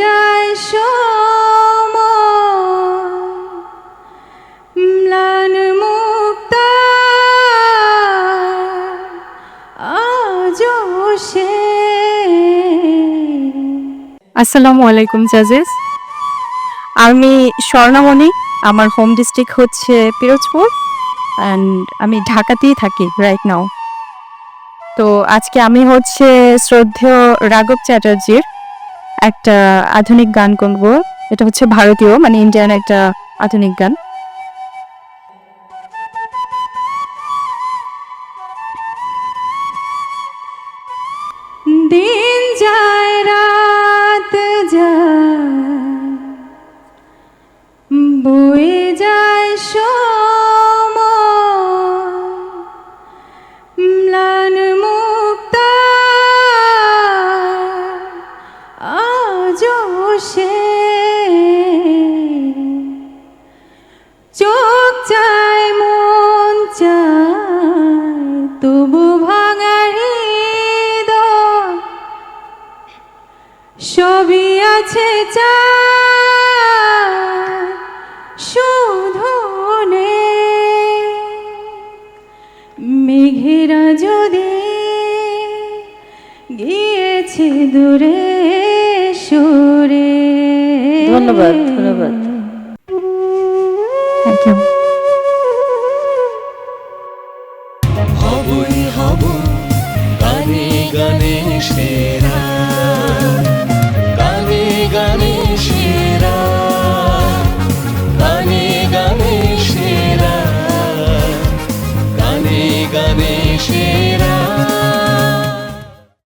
যায় মুক্তা আসসালামু আলাইকুম জাজেস। আমি স্বর্ণামণি, আমার হোম ডিস্ট্রিক্ট হচ্ছে পিরোজপুর অ্যান্ড আমি ঢাকাতেই থাকি রাইট নাও তো আজকে আমি হচ্ছে শ্রদ্ধেয় রাঘব চ্যাটার্জির একটা আধুনিক গান করব। এটা হচ্ছে ভারতীয় মানে ইন্ডিয়ান একটা আধুনিক গান। দিন আজও চোখ চায় মন চায় তবু ভাঙা হৃদয়। সবই আছে চায় শুধু মেঘেরা যদি গিয়েছে দূরে সুরে। ধন্যবাদ, ধন্যবাদ। থ্যাংক ইউ হবই হব গানে গানে সেরা।